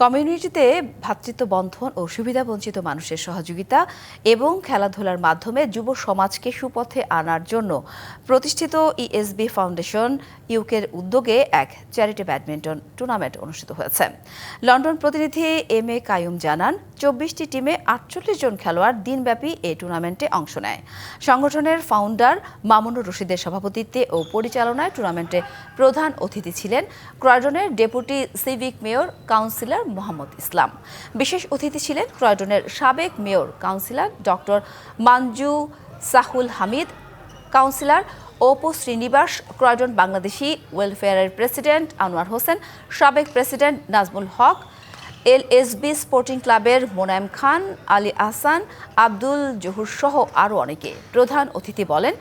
কমিউনিটিতে ভ্রাতৃত্ব বন্ধন ও সুবিধাবঞ্চিত মানুষের সহযোগিতা এবং খেলাধুলার মাধ্যমে যুব সমাজকে সুপথে আনার জন্য প্রতিষ্ঠিত ইএসবি ফাউন্ডেশন ইউকের উদ্যোগে এক চ্যারিটি ব্যাডমিন্টন টুর্নামেন্ট অনুষ্ঠিত হয়েছে। লন্ডন প্রতিনিধি এম এ কায়ুম জানান চব্বিশটি টিমে আটচল্লিশ জন খেলোয়াড় দিনব্যাপী এই টুর্নামেন্টে অংশ নেয়। সংগঠনের ফাউন্ডার মামুনুর রশিদের সভাপতিত্বে ও পরিচালনায় টুর্নামেন্টে প্রধান অতিথি ছিলেন ক্রয়ডনের deputy civic mayor councillor Mohammad Islam. বিশেষ অতিথি ছিলেন ক্রয়ডনের সাবেক mayor councillor doctor Manju Sahul Hamid, councillor Oppo Srinivas, Croydon Bangladeshi ওয়েলফেয়ারের প্রেসিডেন্ট আনোয়ার হোসেন, সাবেক president Nazmul Haque LSB sporting ক্লাবের মোনায়েম খান আলী আহসান আব্দুল জহুর সহ আরও অনেকে প্রধান অতিথি বলেন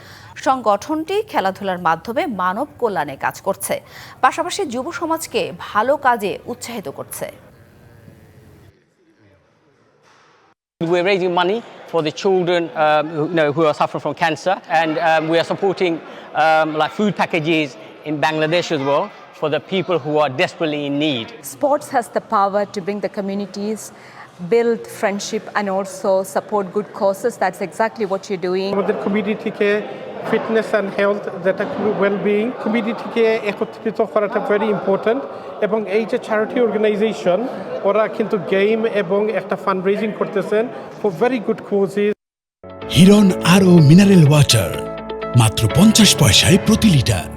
সংগঠনটি খেলাধুলার মাধ্যমে মানব কল্যাণে কাজ করছে পাশাপাশি যুব সমাজকে ভালো কাজে উৎসাহিত করছে We're raising money for the children um, who, you know, who are suffering from cancer, and um, we are supporting um, like food packages in Bangladesh as well for the people who are desperately in need. Sports has the power to bring the communities, build friendship, and also support good causes. That's exactly what you're doing. আমাদের কমিউনিটিকে fitness and health যেটা wellbeing কমিউনিটিকে একত্রিত করাটা very important এবং এই যে charity organisation ওরা কিন্তু গেম এবং একটা ফান্ড রেজিং করতেছেন ফর ভেরি গুড কোজেস হিরন আরও মিনারেল ওয়াটার মাত্র পঞ্চাশ পয়সায় প্রতি লিটার